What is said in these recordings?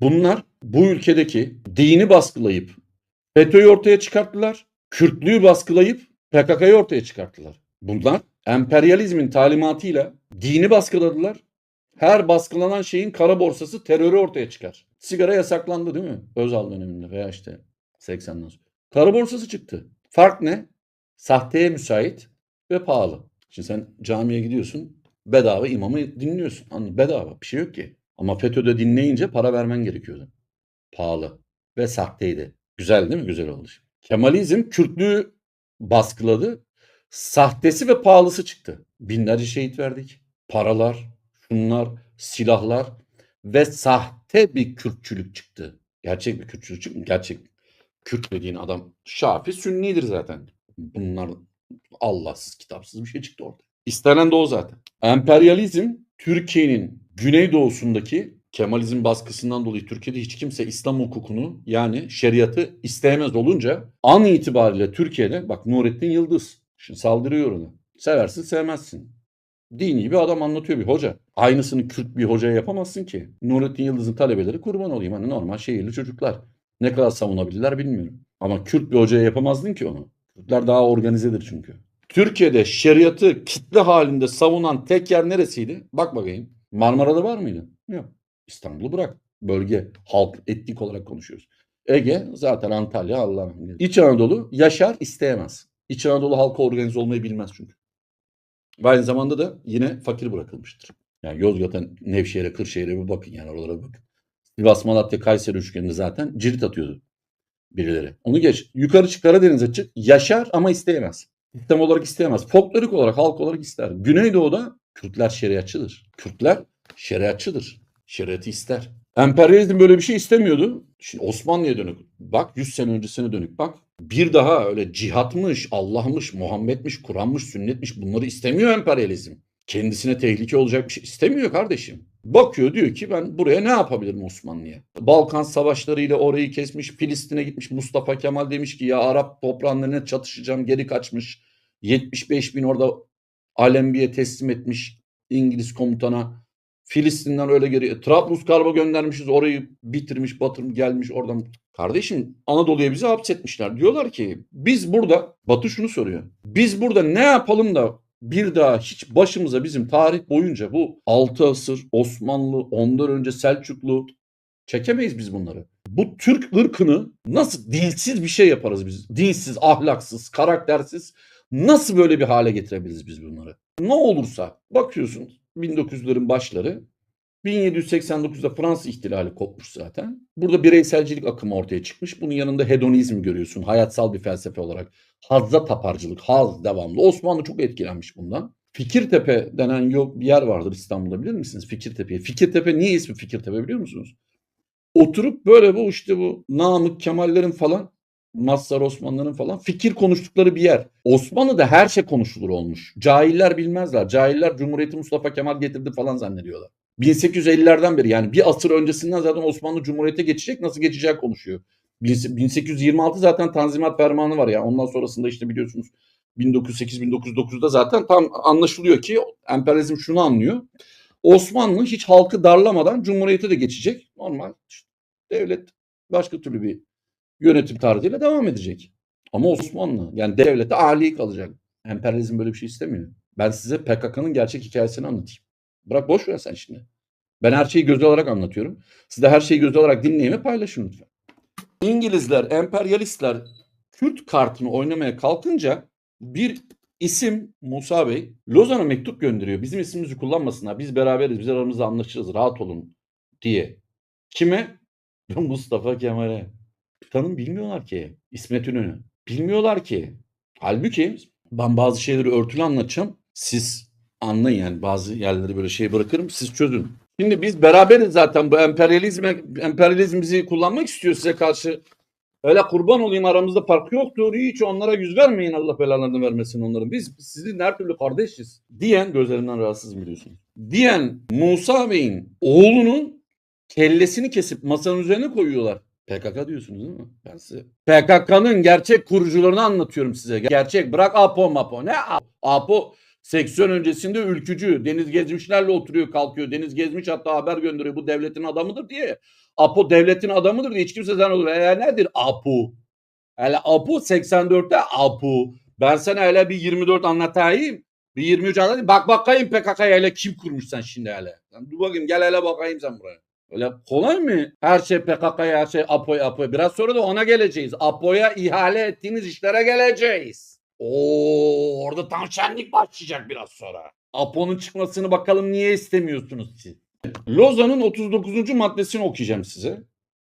Bunlar bu ülkedeki dini baskılayıp FETÖ'yü ortaya çıkarttılar. Kürtlüğü baskılayıp PKK'yı ortaya çıkarttılar. Bunlar emperyalizmin talimatıyla dini baskıladılar. Her baskılanan şeyin kara borsası terörü ortaya çıkar. Sigara yasaklandı değil mi? Özal döneminde veya işte 80'den sonra. Kara borsası çıktı. Fark ne? Sahteye müsait ve pahalı. Şimdi sen camiye gidiyorsun bedava imamı dinliyorsun. Anladın? Bedava bir şey yok ki. Ama FETÖ'de dinleyince para vermen gerekiyordu. Pahalı ve sahteydi. Güzel değil mi? Güzel oldu. Kemalizm Kürtlüğü baskıladı. Sahtesi ve pahalısı çıktı. Binlerce şehit verdik. Paralar, şunlar, silahlar ve sahte bir Kürtçülük çıktı. Gerçek bir Kürtçülük çıktı. Gerçek Kürt dediğin adam Şafi Sünnidir zaten. Bunlar Allahsız, kitapsız bir şey çıktı orada. İstenen de o zaten. Emperyalizm Türkiye'nin güneydoğusundaki Kemalizm baskısından dolayı Türkiye'de hiç kimse İslam hukukunu yani şeriatı isteyemez olunca an itibariyle Türkiye'de bak Nurettin Yıldız şimdi saldırıyor ona. Seversin sevmezsin. Dini bir adam anlatıyor bir hoca. Aynısını Kürt bir hocaya yapamazsın ki. Nurettin Yıldız'ın talebeleri kurban olayım. Hani normal şehirli çocuklar. Ne kadar savunabilirler bilmiyorum. Ama Kürt bir hocaya yapamazdın ki onu. Kürtler daha organizedir çünkü. Türkiye'de şeriatı kitle halinde savunan tek yer neresiydi? Bak bakayım. Marmara'da var mıydı? Yok. İstanbul'u bırak. Bölge, halk, etnik olarak konuşuyoruz. Ege zaten Antalya Allah'ım. bilir. İç Anadolu yaşar isteyemez. İç Anadolu halkı organize olmayı bilmez çünkü. Ve aynı zamanda da yine fakir bırakılmıştır. Yani Yozgat'a, Nevşehir'e, Kırşehir'e bir bakın yani oralara bir bakın. Sivas, Malatya, Kayseri üçgeninde zaten cirit atıyordu birileri. Onu geç. Yukarı çık Karadeniz'e çık. Yaşar ama isteyemez. Sistem olarak isteyemez. Folklorik olarak, halk olarak ister. Güneydoğu'da Kürtler şeriatçıdır. Kürtler şeriatçıdır. Şeriatı ister. Emperyalizm böyle bir şey istemiyordu. Şimdi Osmanlı'ya dönük. Bak 100 sene öncesine dönük bak. Bir daha öyle cihatmış, Allah'mış, Muhammed'miş, Kur'an'mış, sünnetmiş bunları istemiyor emperyalizm. Kendisine tehlike olacak bir şey istemiyor kardeşim. Bakıyor diyor ki ben buraya ne yapabilirim Osmanlı'ya? Balkan savaşlarıyla orayı kesmiş, Filistin'e gitmiş. Mustafa Kemal demiş ki ya Arap toprağlarına çatışacağım geri kaçmış. 75 bin orada Alembi'ye teslim etmiş İngiliz komutana. Filistin'den öyle geri. Trablusgarp'a göndermişiz orayı bitirmiş batırmış gelmiş oradan. Kardeşim Anadolu'ya bizi hapsetmişler. Diyorlar ki biz burada Batı şunu soruyor. Biz burada ne yapalım da bir daha hiç başımıza bizim tarih boyunca bu 6 asır Osmanlı ondan önce Selçuklu çekemeyiz biz bunları. Bu Türk ırkını nasıl dilsiz bir şey yaparız biz? Dilsiz, ahlaksız, karaktersiz nasıl böyle bir hale getirebiliriz biz bunları? Ne olursa bakıyorsun 1900'lerin başları 1789'da Fransız ihtilali kopmuş zaten. Burada bireyselcilik akımı ortaya çıkmış. Bunun yanında hedonizm görüyorsun. Hayatsal bir felsefe olarak. Hazza taparcılık, haz devamlı. Osmanlı çok etkilenmiş bundan. Fikirtepe denen bir yer vardır İstanbul'da bilir misiniz? Fikirtepe. Fikirtepe niye ismi Fikirtepe biliyor musunuz? Oturup böyle bu işte bu Namık Kemallerin falan Mazhar Osmanlıların falan fikir konuştukları bir yer. Osmanlı'da her şey konuşulur olmuş. Cahiller bilmezler. Cahiller Cumhuriyeti Mustafa Kemal getirdi falan zannediyorlar. 1850'lerden beri yani bir asır öncesinden zaten Osmanlı Cumhuriyete geçecek nasıl geçeceği konuşuyor. 1826 zaten Tanzimat Fermanı var ya ondan sonrasında işte biliyorsunuz 1908-1909'da zaten tam anlaşılıyor ki emperyalizm şunu anlıyor. Osmanlı hiç halkı darlamadan Cumhuriyete de geçecek. Normal devlet başka türlü bir yönetim tarzıyla devam edecek. Ama Osmanlı yani devlete âli kalacak. Emperyalizm böyle bir şey istemiyor. Ben size PKK'nın gerçek hikayesini anlatayım. Bırak boş ver sen şimdi. Ben her şeyi göze alarak anlatıyorum. Siz de her şeyi göze alarak dinleyin ve paylaşın lütfen. İngilizler, emperyalistler Kürt kartını oynamaya kalkınca bir isim Musa Bey Lozan'a mektup gönderiyor. Bizim ismimizi kullanmasınlar. Biz beraberiz. Biz aramızda anlaşırız. Rahat olun diye. Kime? Mustafa Kemal'e. Tanım bilmiyorlar ki. İsmet İnönü. Bilmiyorlar ki. Halbuki ben bazı şeyleri örtülü anlatacağım. Siz anlayın yani bazı yerleri böyle şey bırakırım. Siz çözün. Şimdi biz beraberiz zaten bu emperyalizme, emperyalizm bizi kullanmak istiyor size karşı. Öyle kurban olayım aramızda fark yoktur. Hiç onlara yüz vermeyin Allah belalarını vermesin onların. Biz sizin her türlü kardeşiz. Diyen gözlerimden rahatsız biliyorsun. Diyen Musa Bey'in oğlunun kellesini kesip masanın üzerine koyuyorlar. PKK diyorsunuz değil mi? Ben size PKK'nın gerçek kurucularını anlatıyorum size. Gerçek bırak Apo Mapo. Ne A- Apo? Seksiyon öncesinde ülkücü. Deniz gezmişlerle oturuyor kalkıyor. Deniz gezmiş hatta haber gönderiyor. Bu devletin adamıdır diye. Apo devletin adamıdır diye hiç kimse olur. E, nedir Apo? Hele Apo 84'te Apo. Ben sana hele bir 24 anlatayım. Bir 23 anlatayım. Bak bakayım PKK'yı hele kim kurmuş sen şimdi hele. Dur bakayım gel hele bakayım sen buraya. Öyle kolay mı? Her şey PKK'ya her şey Apo'ya Apo'ya. Biraz sonra da ona geleceğiz. Apo'ya ihale ettiğiniz işlere geleceğiz. Oo, orada tam şenlik başlayacak biraz sonra. Apo'nun çıkmasını bakalım niye istemiyorsunuz siz? Lozan'ın 39. maddesini okuyacağım size.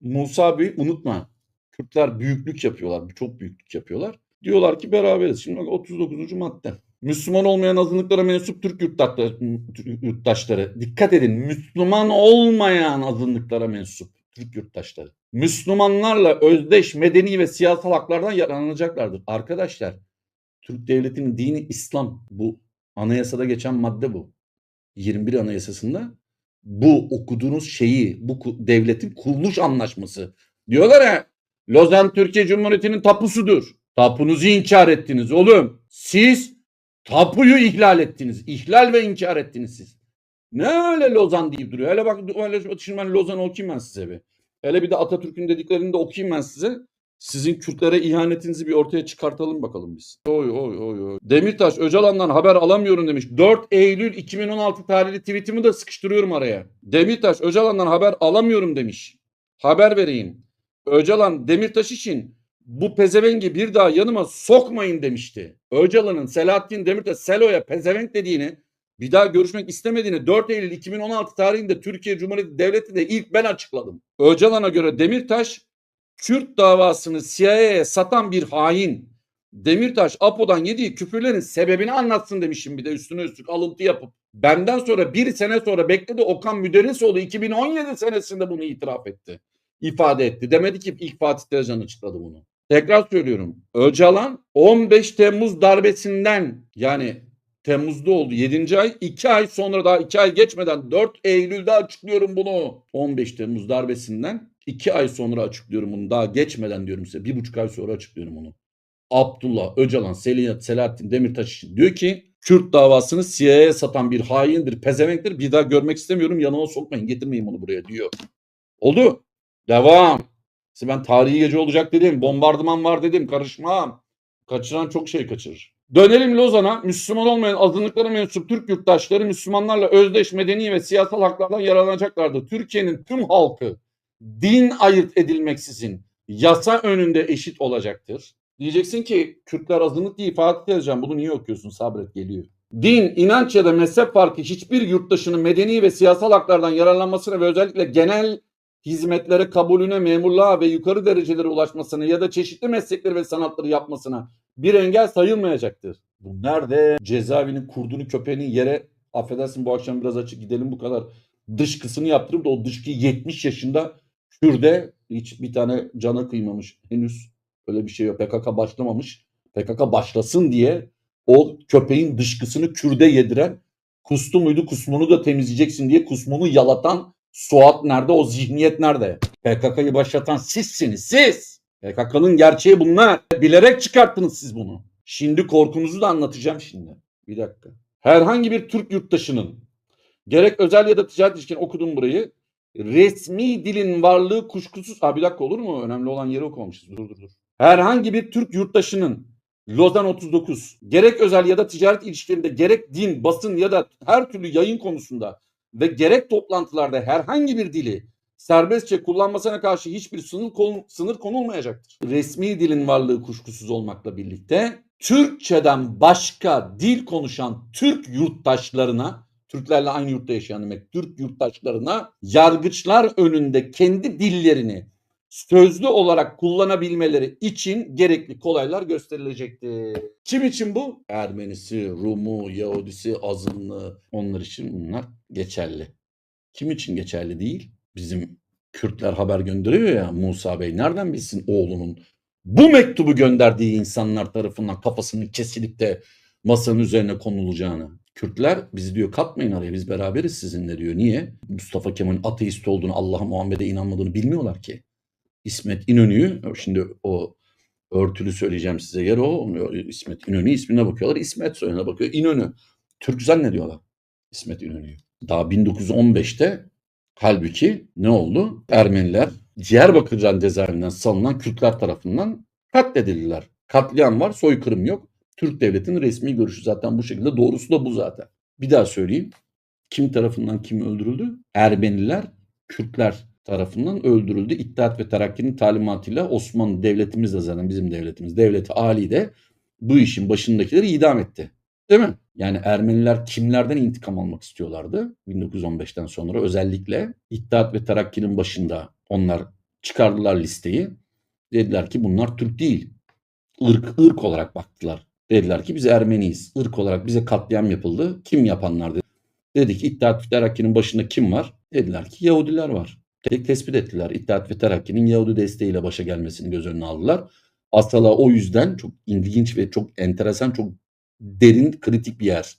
Musa Bey unutma. Kürtler büyüklük yapıyorlar. Çok büyüklük yapıyorlar. Diyorlar ki beraberiz. Şimdi bak 39. madde. Müslüman olmayan azınlıklara mensup Türk yurttaşları. Dikkat edin. Müslüman olmayan azınlıklara mensup Türk yurttaşları. Müslümanlarla özdeş medeni ve siyasal haklardan yararlanacaklardır. Arkadaşlar Türk devletinin dini İslam. Bu anayasada geçen madde bu. 21 anayasasında bu okuduğunuz şeyi, bu devletin kuruluş anlaşması. Diyorlar ya Lozan Türkiye Cumhuriyeti'nin tapusudur. Tapunuzu inkar ettiniz oğlum. Siz tapuyu ihlal ettiniz. İhlal ve inkar ettiniz siz. Ne öyle Lozan deyip duruyor. Hele bak öyle şimdi ben Lozan okuyayım ben size bir. Hele bir de Atatürk'ün dediklerini de okuyayım ben size. Sizin Kürtlere ihanetinizi bir ortaya çıkartalım bakalım biz. Oy oy oy oy. Demirtaş Öcalan'dan haber alamıyorum demiş. 4 Eylül 2016 tarihli tweetimi de sıkıştırıyorum araya. Demirtaş Öcalan'dan haber alamıyorum demiş. Haber vereyim. Öcalan Demirtaş için bu pezevengi bir daha yanıma sokmayın demişti. Öcalan'ın Selahattin Demirtaş Selo'ya pezevenk dediğini bir daha görüşmek istemediğini 4 Eylül 2016 tarihinde Türkiye Cumhuriyeti Devleti'nde ilk ben açıkladım. Öcalan'a göre Demirtaş Kürt davasını CIA'ya satan bir hain. Demirtaş Apo'dan yediği küfürlerin sebebini anlatsın demişim bir de üstüne üstlük alıntı yapıp. Benden sonra bir sene sonra bekledi Okan Müderrisoğlu 2017 senesinde bunu itiraf etti. ifade etti. Demedi ki ilk Fatih Tezcan açıkladı bunu. Tekrar söylüyorum. Öcalan 15 Temmuz darbesinden yani Temmuz'da oldu 7. ay 2 ay sonra daha 2 ay geçmeden 4 Eylül'de açıklıyorum bunu. 15 Temmuz darbesinden 2 ay sonra açıklıyorum bunu. Daha geçmeden diyorum size. Bir buçuk ay sonra açıklıyorum onu. Abdullah Öcalan, Sel- Selahattin Demirtaş için diyor ki Kürt davasını CIA'ya satan bir haindir, pezevenktir. Bir daha görmek istemiyorum. Yanıma sokmayın. Getirmeyin onu buraya diyor. Oldu. Devam. İşte ben tarihi gece olacak dedim. Bombardıman var dedim. Karışmam. Kaçıran çok şey kaçırır. Dönelim Lozan'a. Müslüman olmayan azınlıklara mensup Türk yurttaşları Müslümanlarla özdeş medeni ve siyasal haklardan yararlanacaklardı. Türkiye'nin tüm halkı din ayırt edilmeksizin yasa önünde eşit olacaktır. Diyeceksin ki Kürtler azınlık diye ifade edeceğim. Bunu niye okuyorsun? Sabret geliyor. Din, inanç ya da mezhep farkı hiçbir yurttaşının medeni ve siyasal haklardan yararlanmasına ve özellikle genel hizmetlere kabulüne, memurluğa ve yukarı derecelere ulaşmasına ya da çeşitli meslekleri ve sanatları yapmasına bir engel sayılmayacaktır. Bu nerede? Cezaevinin kurdunu köpeğinin yere affedersin bu akşam biraz açık gidelim bu kadar dışkısını yaptırıp da o dışkı 70 yaşında Kürde hiç bir tane cana kıymamış. Henüz öyle bir şey yok. PKK başlamamış. PKK başlasın diye o köpeğin dışkısını Kürde yediren kustu muydu kusmunu da temizleyeceksin diye kusmunu yalatan Suat nerede? O zihniyet nerede? PKK'yı başlatan sizsiniz. Siz. PKK'nın gerçeği bunlar. Bilerek çıkarttınız siz bunu. Şimdi korkunuzu da anlatacağım şimdi. Bir dakika. Herhangi bir Türk yurttaşının gerek özel ya da ticaret ilişkin okudum burayı. Resmi dilin varlığı kuşkusuz. Ha bir dakika olur mu? Önemli olan yeri okumamışız. Dur dur dur. Herhangi bir Türk yurttaşının Lozan 39 gerek özel ya da ticaret ilişkilerinde gerek din, basın ya da her türlü yayın konusunda ve gerek toplantılarda herhangi bir dili serbestçe kullanmasına karşı hiçbir sınır, konu- sınır konulmayacaktır. Resmi dilin varlığı kuşkusuz olmakla birlikte Türkçeden başka dil konuşan Türk yurttaşlarına Türklerle aynı yurtta yaşayan demek. Türk yurttaşlarına yargıçlar önünde kendi dillerini sözlü olarak kullanabilmeleri için gerekli kolaylar gösterilecektir. Kim için bu? Ermenisi, Rumu, Yahudisi, azınlığı onlar için bunlar geçerli. Kim için geçerli değil? Bizim Kürtler haber gönderiyor ya Musa Bey nereden bilsin oğlunun bu mektubu gönderdiği insanlar tarafından kafasının kesilip de masanın üzerine konulacağını. Kürtler bizi diyor katmayın araya biz beraberiz sizinle diyor. Niye? Mustafa Kemal'in ateist olduğunu, Allah'a Muhammed'e inanmadığını bilmiyorlar ki. İsmet İnönü'yü şimdi o örtülü söyleyeceğim size yer o. İsmet İnönü ismine bakıyorlar. İsmet soyuna bakıyor. İnönü. Türk zannediyorlar İsmet İnönü'yü. Daha 1915'te Halbuki ne oldu? Ermeniler Diyarbakır cezaevinden salınan Kürtler tarafından katledildiler. Katliam var, soykırım yok. Türk devletinin resmi görüşü zaten bu şekilde. Doğrusu da bu zaten. Bir daha söyleyeyim. Kim tarafından kim öldürüldü? Ermeniler Kürtler tarafından öldürüldü. İttihat ve Terakki'nin talimatıyla Osmanlı devletimiz de zaten bizim devletimiz. Devleti Ali de bu işin başındakileri idam etti. Değil mi? Yani Ermeniler kimlerden intikam almak istiyorlardı 1915'ten sonra özellikle İttihat ve Terakki'nin başında onlar çıkardılar listeyi. Dediler ki bunlar Türk değil. Irk, ırk olarak baktılar. Dediler ki biz Ermeniyiz. Irk olarak bize katliam yapıldı. Kim yapanlar dedi. Dedik İttihat ve Terakki'nin başında kim var? Dediler ki Yahudiler var. Tek tespit ettiler. İttihat ve Terakki'nin Yahudi desteğiyle başa gelmesini göz önüne aldılar. Asala o yüzden çok ilginç ve çok enteresan, çok derin, kritik bir yer.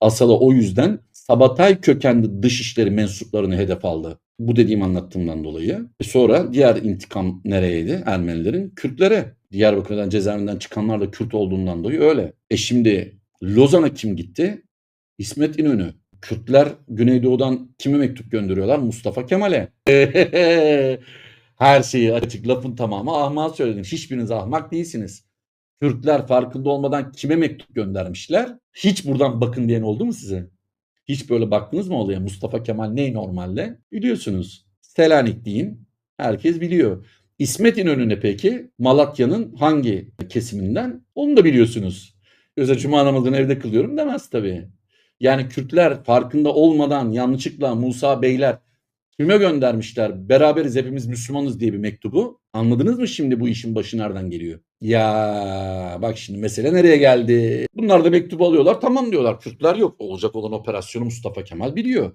Asala o yüzden Sabatay kökenli dışişleri mensuplarını hedef aldı. Bu dediğim anlattığımdan dolayı. E sonra diğer intikam nereyeydi? Ermenilerin Kürtlere. Diyarbakır'dan cezaevinden çıkanlar da Kürt olduğundan dolayı öyle. E şimdi Lozan'a kim gitti? İsmet İnönü. Kürtler Güneydoğu'dan kime mektup gönderiyorlar? Mustafa Kemal'e. Her şeyi açık lafın tamamı ahmak söyledim. Hiçbiriniz ahmak değilsiniz. Kürtler farkında olmadan kime mektup göndermişler? Hiç buradan bakın diyen oldu mu size? Hiç böyle baktınız mı olaya? Mustafa Kemal ne normalde? Biliyorsunuz. Selanik deyin. Herkes biliyor. İsmet İnönü'ne peki Malatya'nın hangi kesiminden? Onu da biliyorsunuz. Yoksa cuma namazını evde kılıyorum demez tabii. Yani Kürtler farkında olmadan yanlışlıkla Musa Beyler kime göndermişler? Beraberiz hepimiz Müslümanız diye bir mektubu. Anladınız mı şimdi bu işin başı nereden geliyor? Ya bak şimdi mesele nereye geldi? Bunlar da mektubu alıyorlar. Tamam diyorlar. Kürtler yok. Olacak olan operasyonu Mustafa Kemal biliyor.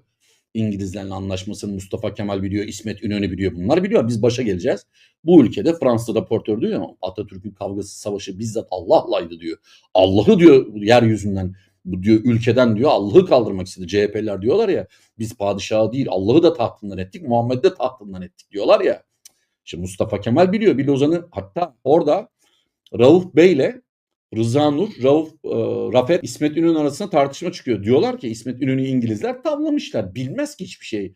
İngilizlerle anlaşmasını Mustafa Kemal biliyor. İsmet İnönü biliyor. Bunlar biliyor. Biz başa geleceğiz. Bu ülkede Fransız raportör diyor ya Atatürk'ün kavgası savaşı bizzat Allah'laydı diyor. Allah'ı diyor yeryüzünden bu diyor ülkeden diyor Allah'ı kaldırmak istedi. CHP'ler diyorlar ya biz padişahı değil Allah'ı da tahtından ettik Muhammed'i de tahtından ettik diyorlar ya. Şimdi Mustafa Kemal biliyor bir Lozan'ı hatta orada Rauf Bey ile Rıza Nur, Rauf, e, Rafet, İsmet İnönü arasında tartışma çıkıyor. Diyorlar ki İsmet İnönü İngilizler tavlamışlar. Bilmez ki hiçbir şey.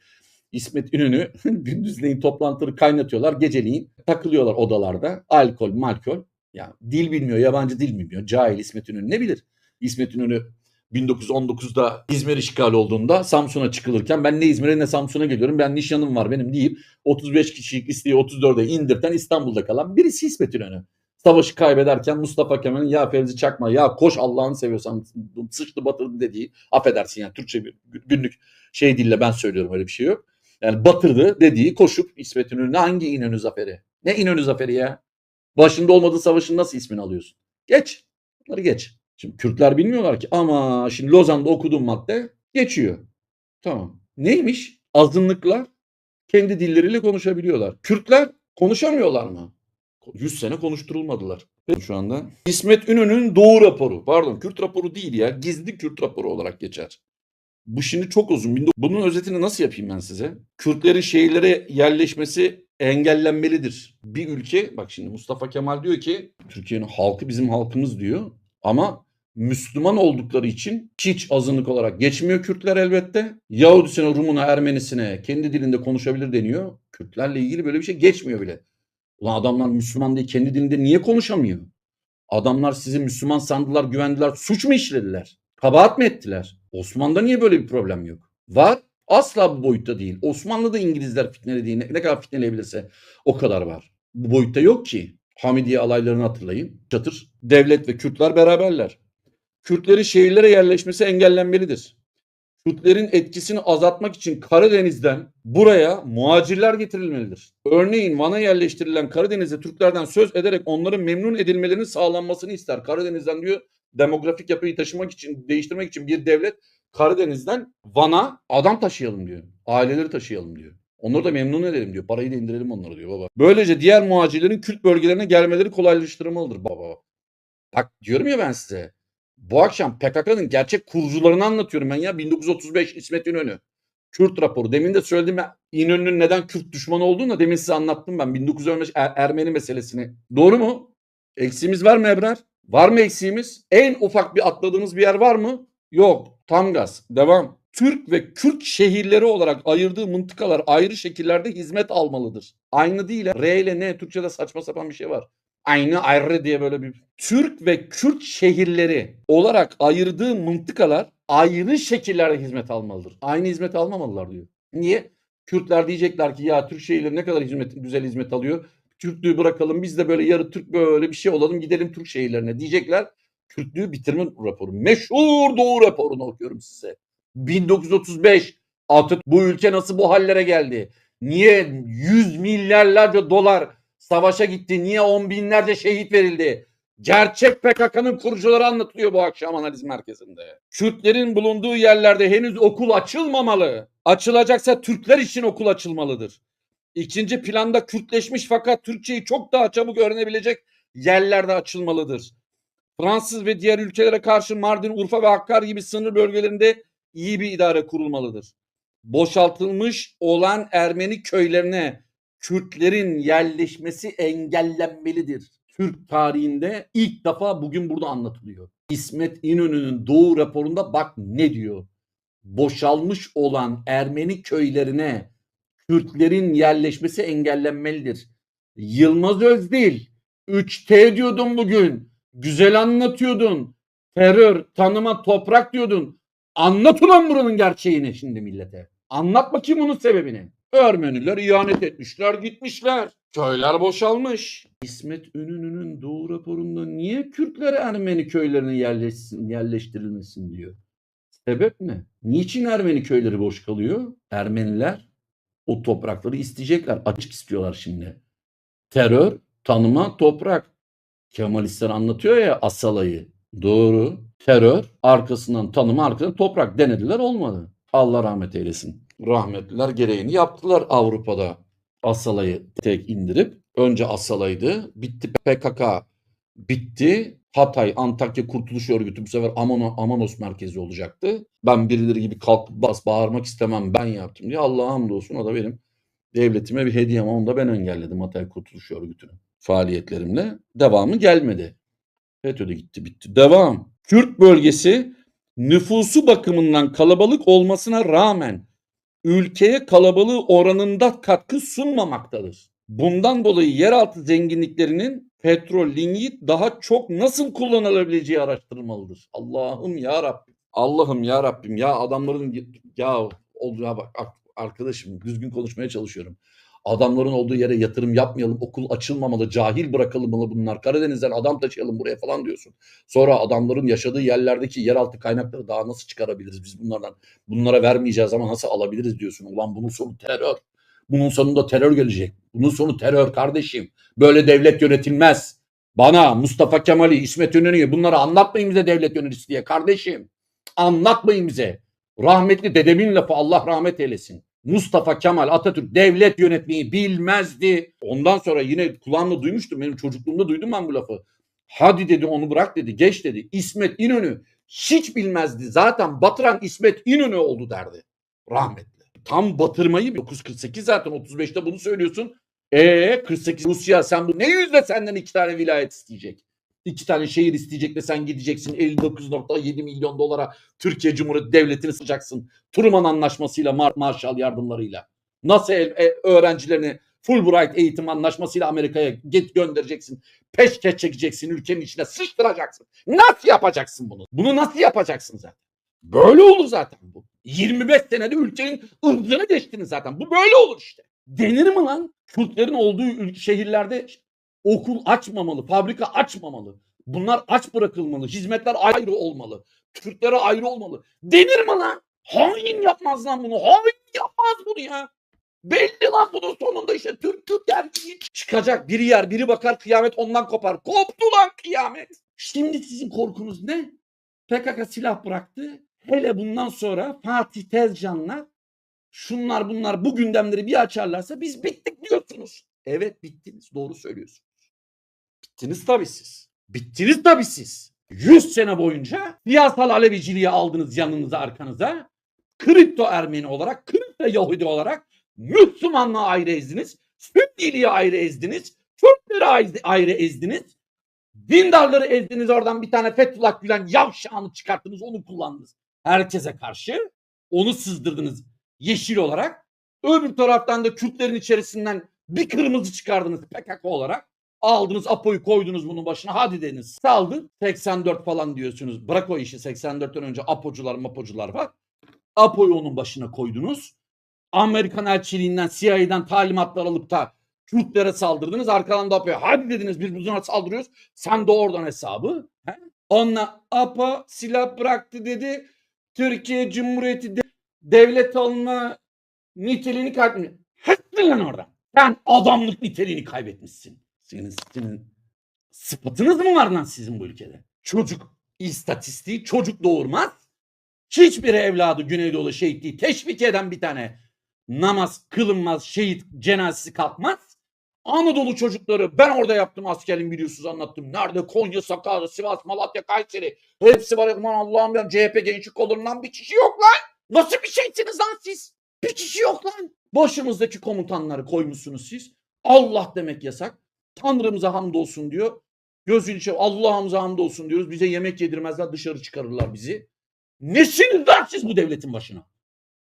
İsmet İnönü gündüzleyin toplantıları kaynatıyorlar. Geceliğin takılıyorlar odalarda. Alkol, malkol. Ya dil bilmiyor, yabancı dil bilmiyor. Cahil İsmet İnönü ne bilir? İsmet İnönü 1919'da İzmir işgali olduğunda Samsun'a çıkılırken ben ne İzmir'e ne Samsun'a geliyorum ben nişanım var benim deyip 35 kişilik listeyi 34'e indirten İstanbul'da kalan birisi İsmet İnönü. Savaşı kaybederken Mustafa Kemal'in ya Fevzi Çakma ya koş Allah'ını seviyorsan sıçtı batırdı dediği affedersin yani Türkçe bir günlük şey dille ben söylüyorum öyle bir şey yok. Yani batırdı dediği koşup İsmet İnönü hangi İnönü zaferi? Ne İnönü zaferi ya? Başında olmadığı savaşın nasıl ismini alıyorsun? Geç. Bunları geç. Şimdi Kürtler bilmiyorlar ki ama şimdi Lozan'da okuduğum madde geçiyor. Tamam. Neymiş? Azınlıklar kendi dilleriyle konuşabiliyorlar. Kürtler konuşamıyorlar mı? 100 sene konuşturulmadılar. Şu anda İsmet İnönü'nün Doğu raporu. Pardon Kürt raporu değil ya. Gizli Kürt raporu olarak geçer. Bu şimdi çok uzun. Bunun özetini nasıl yapayım ben size? Kürtlerin şehirlere yerleşmesi engellenmelidir. Bir ülke bak şimdi Mustafa Kemal diyor ki Türkiye'nin halkı bizim halkımız diyor. Ama Müslüman oldukları için hiç azınlık olarak geçmiyor Kürtler elbette. Yahudisine, Rumuna, Ermenisine kendi dilinde konuşabilir deniyor. Kürtlerle ilgili böyle bir şey geçmiyor bile. Ulan adamlar Müslüman diye kendi dilinde niye konuşamıyor? Adamlar sizi Müslüman sandılar, güvendiler, suç mu işlediler? Kabahat mı ettiler? Osmanlı'da niye böyle bir problem yok? Var. Asla bu boyutta değil. Osmanlı'da İngilizler fitnelediği ne, ne kadar fitneleyebilirse o kadar var. Bu boyutta yok ki. Hamidiye alaylarını hatırlayın. Çatır. Devlet ve Kürtler beraberler. Kürtlerin şehirlere yerleşmesi engellenmelidir. Kürtlerin etkisini azaltmak için Karadeniz'den buraya muhacirler getirilmelidir. Örneğin Van'a yerleştirilen Karadeniz'de Türklerden söz ederek onların memnun edilmelerinin sağlanmasını ister. Karadeniz'den diyor demografik yapıyı taşımak için, değiştirmek için bir devlet Karadeniz'den Van'a adam taşıyalım diyor. Aileleri taşıyalım diyor. Onları da memnun edelim diyor. Parayı da indirelim onları diyor baba. Böylece diğer muhacirlerin Kürt bölgelerine gelmeleri kolaylaştırılmalıdır baba. Bak diyorum ya ben size. Bu akşam PKK'nın gerçek kurucularını anlatıyorum ben ya. 1935 İsmet İnönü. Kürt raporu. Demin de söyledim ben İnönü'nün neden Kürt düşmanı olduğunu da demin size anlattım ben. 1915 Er- Ermeni meselesini. Doğru mu? Eksiğimiz var mı Ebrar? Var mı eksiğimiz? En ufak bir atladığımız bir yer var mı? Yok. Tam gaz. Devam. Türk ve Kürt şehirleri olarak ayırdığı mıntıkalar ayrı şekillerde hizmet almalıdır. Aynı değil. R ile N Türkçe'de saçma sapan bir şey var. Aynı ayrı diye böyle bir Türk ve Kürt şehirleri olarak ayırdığı mıntıkalar ayrı şekillerde hizmet almalıdır. Aynı hizmet almamalılar diyor. Niye? Kürtler diyecekler ki ya Türk şehirleri ne kadar hizmet, güzel hizmet alıyor. Türklüğü bırakalım biz de böyle yarı Türk böyle bir şey olalım gidelim Türk şehirlerine diyecekler. Kürtlüğü bitirme raporu. Meşhur Doğu raporunu okuyorum size. 1935 Atatürk bu ülke nasıl bu hallere geldi? Niye yüz milyarlarca dolar savaşa gitti? Niye on binlerce şehit verildi? Gerçek PKK'nın kurucuları anlatılıyor bu akşam analiz merkezinde. Kürtlerin bulunduğu yerlerde henüz okul açılmamalı. Açılacaksa Türkler için okul açılmalıdır. İkinci planda Kürtleşmiş fakat Türkçeyi çok daha çabuk öğrenebilecek yerlerde açılmalıdır. Fransız ve diğer ülkelere karşı Mardin, Urfa ve Hakkari gibi sınır bölgelerinde iyi bir idare kurulmalıdır. Boşaltılmış olan Ermeni köylerine Kürtlerin yerleşmesi engellenmelidir. Türk tarihinde ilk defa bugün burada anlatılıyor. İsmet İnönü'nün Doğu raporunda bak ne diyor. Boşalmış olan Ermeni köylerine Kürtlerin yerleşmesi engellenmelidir. Yılmaz Özdil 3T diyordun bugün. Güzel anlatıyordun. Terör, tanıma, toprak diyordun. Anlat ulan buranın gerçeğini şimdi millete. Anlat bakayım bunun sebebini. Ermeniler ihanet etmişler gitmişler. Köyler boşalmış. İsmet İnönü'nün Doğu raporunda niye Kürtler Ermeni köylerine yerleşsin, yerleştirilmesin diyor. Sebep ne? Niçin Ermeni köyleri boş kalıyor? Ermeniler o toprakları isteyecekler. Açık istiyorlar şimdi. Terör, tanıma, toprak. Kemalistler anlatıyor ya Asala'yı. Doğru. Terör, arkasından tanıma, arkasından toprak denediler olmadı. Allah rahmet eylesin. Rahmetliler gereğini yaptılar Avrupa'da. Asala'yı tek indirip önce Asala'ydı. Bitti PKK. Bitti. Hatay, Antakya Kurtuluş Örgütü bu sefer Amano, Amanos merkezi olacaktı. Ben birileri gibi kalkıp bas bağırmak istemem ben yaptım diye Allah'a hamdolsun o da benim devletime bir hediyem onu da ben engelledim Hatay Kurtuluş Örgütü'nün faaliyetlerimle. Devamı gelmedi. FETÖ'de gitti bitti. Devam. Kürt bölgesi nüfusu bakımından kalabalık olmasına rağmen ülkeye kalabalığı oranında katkı sunmamaktadır. Bundan dolayı yeraltı zenginliklerinin petrol, lignit daha çok nasıl kullanılabileceği araştırılmalıdır. Allah'ım ya Rabbim. Allah'ım ya Rabbim ya adamların ya oldu ya bak arkadaşım düzgün konuşmaya çalışıyorum. Adamların olduğu yere yatırım yapmayalım, okul açılmamalı, cahil bırakılmalı bunlar. Karadeniz'den adam taşıyalım buraya falan diyorsun. Sonra adamların yaşadığı yerlerdeki yeraltı kaynakları daha nasıl çıkarabiliriz biz bunlardan? Bunlara vermeyeceğiz ama nasıl alabiliriz diyorsun. Ulan bunun sonu terör. Bunun sonunda terör gelecek. Bunun sonu terör kardeşim. Böyle devlet yönetilmez. Bana Mustafa Kemal'i, İsmet İnönü'yü bunları anlatmayın bize devlet yöneticisi diye kardeşim. Anlatmayın bize. Rahmetli dedemin lafı Allah rahmet eylesin. Mustafa Kemal Atatürk devlet yönetmeyi bilmezdi. Ondan sonra yine kulağımda duymuştum. Benim çocukluğumda duydum ben bu lafı. Hadi dedi onu bırak dedi. Geç dedi. İsmet İnönü hiç bilmezdi. Zaten batıran İsmet İnönü oldu derdi. Rahmetli. Tam batırmayı 948 zaten 35'te bunu söylüyorsun. E 48 Rusya sen bu ne yüzle senden iki tane vilayet isteyecek? İki tane şehir isteyecek de sen gideceksin 59.7 milyon dolara Türkiye Cumhuriyeti Devleti'ni sıcaksın. Truman Anlaşması'yla Mar Marshall yardımlarıyla. Nasıl e, öğrencilerini Fulbright eğitim anlaşmasıyla Amerika'ya git göndereceksin. Peşkeş çekeceksin ülkenin içine sıçtıracaksın. Nasıl yapacaksın bunu? Bunu nasıl yapacaksın zaten? Böyle olur zaten bu. 25 senede ülkenin ırzını geçtiniz zaten. Bu böyle olur işte. Denir mi lan? Kürtlerin olduğu şehirlerde okul açmamalı, fabrika açmamalı. Bunlar aç bırakılmalı. Hizmetler ayrı olmalı. Kürtlere ayrı olmalı. Denir mi lan? Hain yapmaz lan bunu. Hain yapmaz bunu ya. Belli lan bunun sonunda işte Türk Türk gerçeği çıkacak. Biri yer biri bakar kıyamet ondan kopar. Koptu lan kıyamet. Şimdi sizin korkunuz ne? PKK silah bıraktı. Hele bundan sonra Fatih Tezcan'la şunlar bunlar bu gündemleri bir açarlarsa biz bittik diyorsunuz. Evet bittiniz. Doğru söylüyorsunuz. Bittiniz tabii siz. Bittiniz tabii siz. 100 sene boyunca siyasal Aleviciliği aldınız yanınıza arkanıza. Kripto Ermeni olarak, kripto Yahudi olarak Müslümanlığı ayrı ezdiniz. Sünniliği ayrı ezdiniz. Kürtleri ayrı, ayrı ezdiniz. Dindarları ezdiniz oradan bir tane Fethullah Gülen yavşağını çıkarttınız onu kullandınız. Herkese karşı Onu sızdırdınız yeşil olarak. Öbür taraftan da Kürtlerin içerisinden bir kırmızı çıkardınız PKK olarak. Aldınız Apo'yu koydunuz bunun başına hadi dediniz. Saldı 84 falan diyorsunuz. Bırak o işi 84'ten önce Apo'cular mapocular var. Apo'yu onun başına koydunuz. Amerikan elçiliğinden CIA'dan talimatlar alıp da Kürtlere saldırdınız. Arkadan da Apo'ya hadi dediniz biz buna saldırıyoruz. Sen de oradan hesabı. He? Onunla APA silah bıraktı dedi. Türkiye Cumhuriyeti de- devlet olma niteliğini kaybetmiş. Hıttın lan oradan. Sen adamlık niteliğini kaybetmişsin. Senin, senin sıfatınız mı var lan sizin bu ülkede? Çocuk istatistiği çocuk doğurmaz. Hiçbir evladı Güneydoğu şehitliği teşvik eden bir tane namaz kılınmaz, şehit cenazesi kalkmaz. Anadolu çocukları ben orada yaptım askerliğimi biliyorsunuz anlattım. Nerede? Konya, Sakarya, Sivas, Malatya, Kayseri. Hepsi var. Aman Allah'ım ya CHP gençlik kolundan bir kişi yok lan. Nasıl bir şeysiniz lan siz? Bir kişi yok lan. Başımızdaki komutanları koymuşsunuz siz. Allah demek yasak. Tanrımıza hamdolsun diyor. Gözün içi Allah'ımıza hamdolsun diyoruz. Bize yemek yedirmezler dışarı çıkarırlar bizi. Nesiniz lan siz bu devletin başına?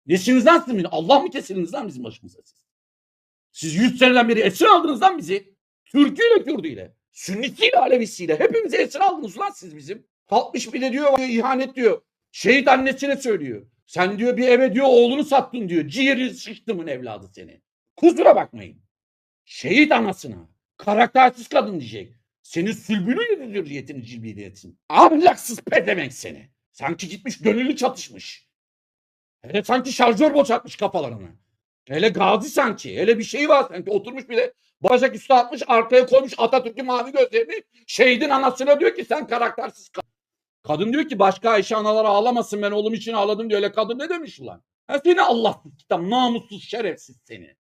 Nesiniz lan siz? Allah mı kesildiniz lan bizim başımıza siz? Siz 100 seneden beri esir aldınız lan bizi. Türküyle Kürdüyle. Sünnisiyle Alevisiyle. Hepimizi esir aldınız lan siz bizim. 60 bile diyor ihanet diyor. Şehit annesine söylüyor. Sen diyor bir eve diyor oğlunu sattın diyor. Ciğeri sıçtımın evladı seni. Kusura bakmayın. Şehit anasına. Karaktersiz kadın diyecek. Senin sülbünü yedi hürriyetini cilbiyetin. Ahlaksız pedemek seni. Sanki gitmiş gönüllü çatışmış. Hele sanki şarjör boşaltmış kafalarına. Hele gazi sanki. Hele bir şey var sanki. Oturmuş bile bacak üstü atmış arkaya koymuş Atatürk'ün mavi gözlerini. Şehidin anasına diyor ki sen karaktersiz kadın. Kadın diyor ki başka Ayşe analar ağlamasın ben oğlum için ağladım diyor. Öyle kadın ne demiş ulan? Ha seni Allahsız kitap namussuz şerefsiz seni.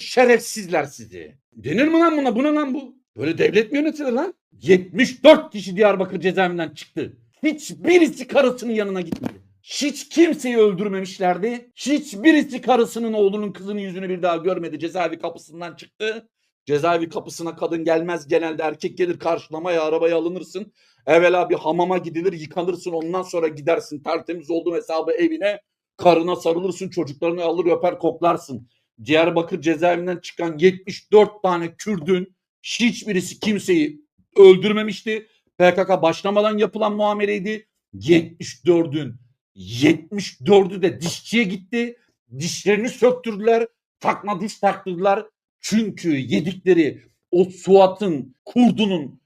Şerefsizler sizi. Denir mi lan buna? Bu ne lan bu? Böyle devlet mi yönetilir lan? 74 kişi Diyarbakır cezaevinden çıktı. Hiçbirisi karısının yanına gitmedi. Hiç kimseyi öldürmemişlerdi. Hiçbirisi karısının oğlunun kızının yüzünü bir daha görmedi. Cezaevi kapısından çıktı. Cezaevi kapısına kadın gelmez. Genelde erkek gelir karşılamaya arabaya alınırsın. Evvela bir hamama gidilir yıkanırsın ondan sonra gidersin tertemiz olduğun hesabı evine. Karına sarılırsın çocuklarını alır öper koklarsın. Diyarbakır cezaevinden çıkan 74 tane Kürdün hiçbirisi kimseyi öldürmemişti. PKK başlamadan yapılan muameleydi. 74'ün 74'ü de dişçiye gitti. Dişlerini söktürdüler. Takma diş taktırdılar. Çünkü yedikleri o Suat'ın, kurdunun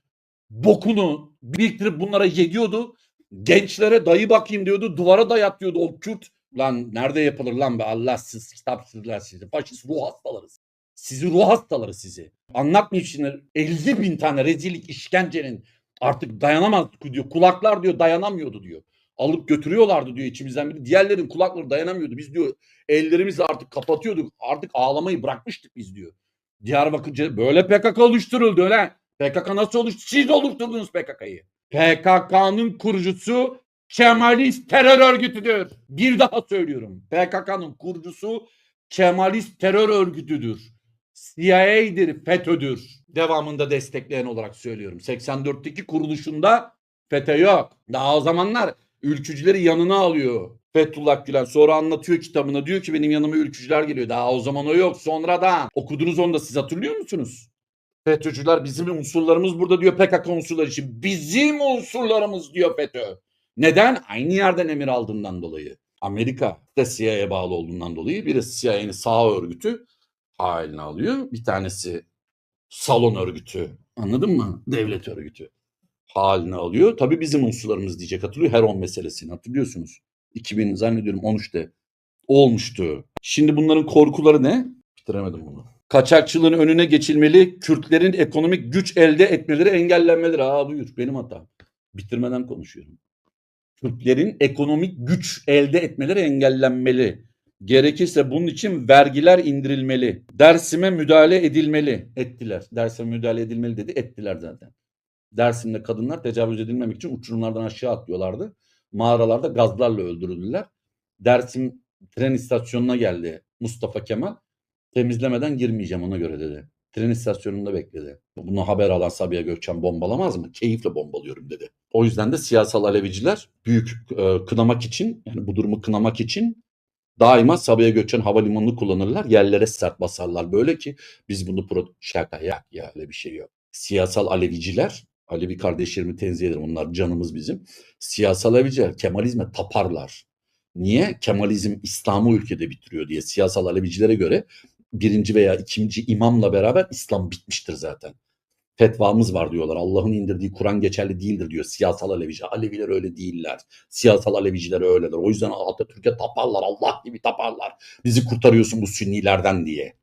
bokunu biriktirip bunlara yediyordu. Gençlere dayı bakayım diyordu. Duvara dayat diyordu o Kürt. Lan nerede yapılır lan be Allahsız kitapsızlar sizi. Faşist ruh hastaları. Sizi ruh hastaları sizi. Anlatmayayım şimdi 50 bin tane rezillik işkencenin artık dayanamaz diyor. Kulaklar diyor dayanamıyordu diyor. Alıp götürüyorlardı diyor içimizden biri. Diğerlerin kulakları dayanamıyordu. Biz diyor ellerimizi artık kapatıyorduk. Artık ağlamayı bırakmıştık biz diyor. Diyarbakır böyle PKK oluşturuldu öyle. PKK nasıl oluştu? Siz oluşturdunuz PKK'yı. PKK'nın kurucusu Kemalist terör örgütüdür. Bir daha söylüyorum. PKK'nın kurucusu Kemalist terör örgütüdür. CIA'dir, FETÖ'dür. Devamında destekleyen olarak söylüyorum. 84'teki kuruluşunda FETÖ yok. Daha o zamanlar ülkücüleri yanına alıyor. Fethullah Gülen sonra anlatıyor kitabına diyor ki benim yanıma ülkücüler geliyor. Daha o zaman o yok. Sonradan okudunuz onu da siz hatırlıyor musunuz? FETÖ'cüler bizim unsurlarımız burada diyor PKK unsurları için. Bizim unsurlarımız diyor FETÖ. Neden? Aynı yerden emir aldığından dolayı. Amerika da CIA'ya bağlı olduğundan dolayı biri CIA'nin sağ örgütü haline alıyor. Bir tanesi salon örgütü. Anladın mı? Devlet örgütü haline alıyor. Tabii bizim unsurlarımız diyecek hatırlıyor. Heron meselesini hatırlıyorsunuz. 2000 zannediyorum 13'te olmuştu. Şimdi bunların korkuları ne? Bitiremedim bunu. Kaçakçılığın önüne geçilmeli, Kürtlerin ekonomik güç elde etmeleri engellenmeleri. Aa buyur benim hatam. Bitirmeden konuşuyorum. Kürtlerin ekonomik güç elde etmeleri engellenmeli. Gerekirse bunun için vergiler indirilmeli. Dersime müdahale edilmeli. Ettiler. Dersime müdahale edilmeli dedi. Ettiler zaten. Dersim'de kadınlar tecavüz edilmemek için uçurumlardan aşağı atlıyorlardı. Mağaralarda gazlarla öldürüldüler. Dersim tren istasyonuna geldi Mustafa Kemal. Temizlemeden girmeyeceğim ona göre dedi. Tren istasyonunda bekledi. Bunu haber alan Sabiha Gökçen bombalamaz mı? Keyifle bombalıyorum dedi. O yüzden de siyasal Aleviciler büyük e, kınamak için yani bu durumu kınamak için daima Sabiha Gökçen havalimanını kullanırlar. Yerlere sert basarlar böyle ki biz bunu pro şaka ya ya öyle bir şey yok. Siyasal Aleviciler Alevi kardeşlerimi tenzih ederim. Onlar canımız bizim. Siyasal Aleviciler Kemalizme taparlar. Niye? Kemalizm İslam'ı ülkede bitiriyor diye. Siyasal Alevicilere göre birinci veya ikinci imamla beraber İslam bitmiştir zaten. Fetvamız var diyorlar. Allah'ın indirdiği Kur'an geçerli değildir diyor siyasal Alevici. Aleviler öyle değiller. Siyasal Aleviciler öyleler. O yüzden Atatürk'e taparlar. Allah gibi taparlar. Bizi kurtarıyorsun bu Sünnilerden diye.